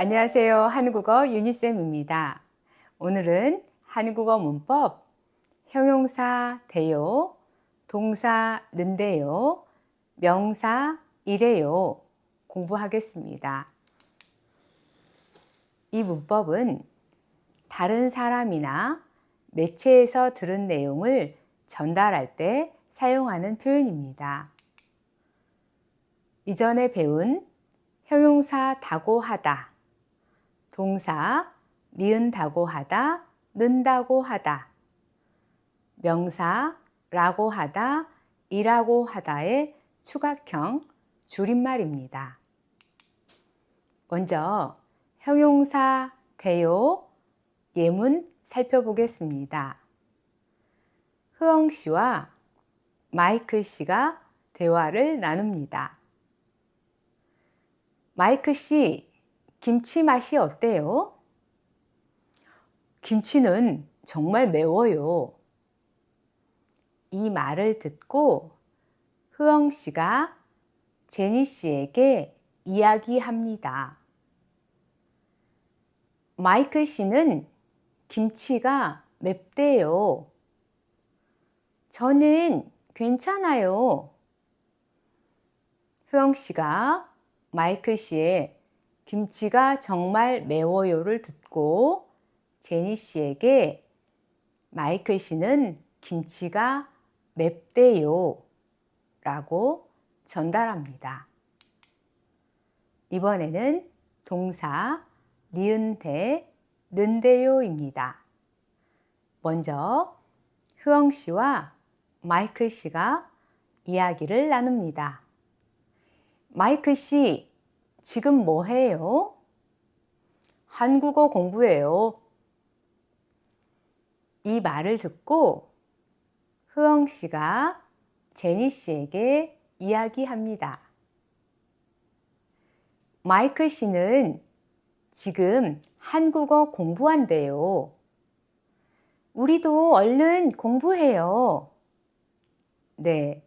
안녕하세요. 한국어 유니쌤입니다. 오늘은 한국어 문법 형용사 돼요, 동사 는데요, 명사 이래요 공부하겠습니다. 이 문법은 다른 사람이나 매체에서 들은 내용을 전달할 때 사용하는 표현입니다. 이전에 배운 형용사 다고 하다, 동사 니은다고 하다, 는다고 하다, 명사 라고 하다, 이라고 하다의 추각형 줄임말입니다. 먼저 형용사 대요 예문 살펴보겠습니다. 흐엉 씨와 마이클 씨가 대화를 나눕니다. 마이클 씨, 김치 맛이 어때요? 김치는 정말 매워요. 이 말을 듣고 흐엉 씨가 제니 씨에게 이야기합니다. 마이클 씨는 김치가 맵대요. 저는 괜찮아요. 흐엉 씨가 마이클 씨의 김치가 정말 매워요를 듣고 제니 씨에게 마이클 씨는 김치가 맵대요 라고 전달합니다. 이번에는 동사 니은 대 는데요입니다. 먼저 흐엉 씨와 마이클 씨가 이야기를 나눕니다. 마이클 씨, 지금 뭐 해요? 한국어 공부해요. 이 말을 듣고 흐엉 씨가 제니 씨에게 이야기합니다. 마이클 씨는 지금 한국어 공부한대요. 우리도 얼른 공부해요. 네.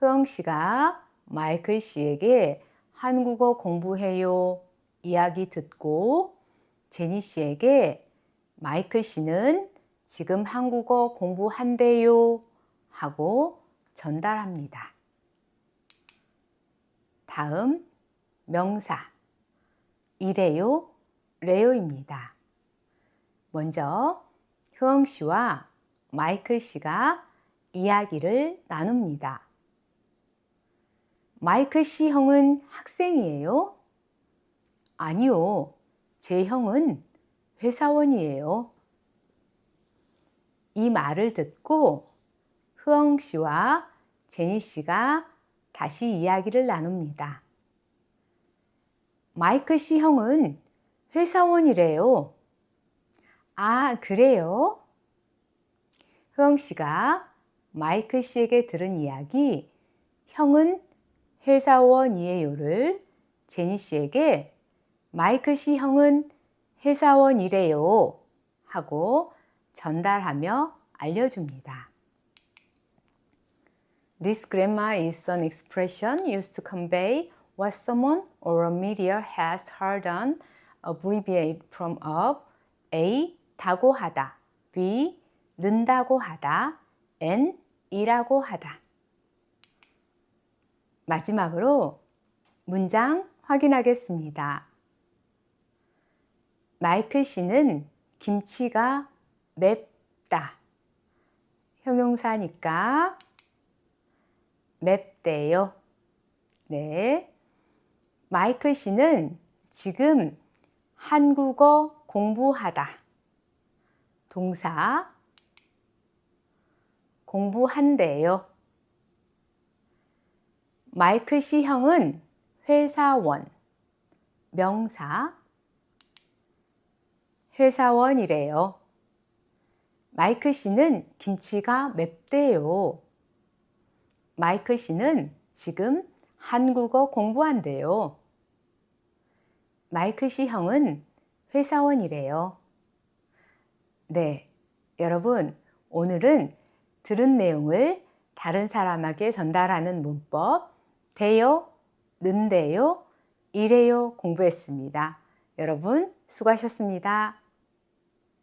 흐엉 씨가 마이클 씨에게 한국어 공부해요 이야기 듣고 제니 씨에게 마이클 씨는 지금 한국어 공부한대요 하고 전달합니다. 다음 명사 이래요, 레요입니다. 먼저 흐엉 씨와 마이클 씨가 이야기를 나눕니다. 마이클 씨 형은 학생이에요? 아니요. 제 형은 회사원이에요. 이 말을 듣고 흐엉 씨와 제니 씨가 다시 이야기를 나눕니다. 마이클 씨 형은 회사원이래요. 아, 그래요? 흐엉 씨가 마이클 씨에게 들은 이야기, 형은 회사원 이에요를 제니 씨에게 마이클 씨 형은 회사원 이래요 하고 전달하며 알려줍니다. This grammar is an expression used to convey what someone or a media has heard on, abbreviate from a A. 다고 하다, B. 는다고 하다, N. 이라고 하다. 마지막으로 문장 확인하겠습니다. 마이클 씨는 김치가 맵다. 형용사니까 맵대요. 네. 마이클 씨는 지금 한국어 공부하다. 동사 공부한대요. 마이클 씨 형은 회사원, 명사, 회사원이래요. 마이클 씨는 김치가 맵대요. 마이클 씨는 지금 한국어 공부한대요. 마이클 씨 형은 회사원이래요. 네, 여러분, 오늘은 들은 내용을 다른 사람에게 전달하는 문법, 돼요, 는데요, 이래요 공부했습니다. 여러분 수고하셨습니다.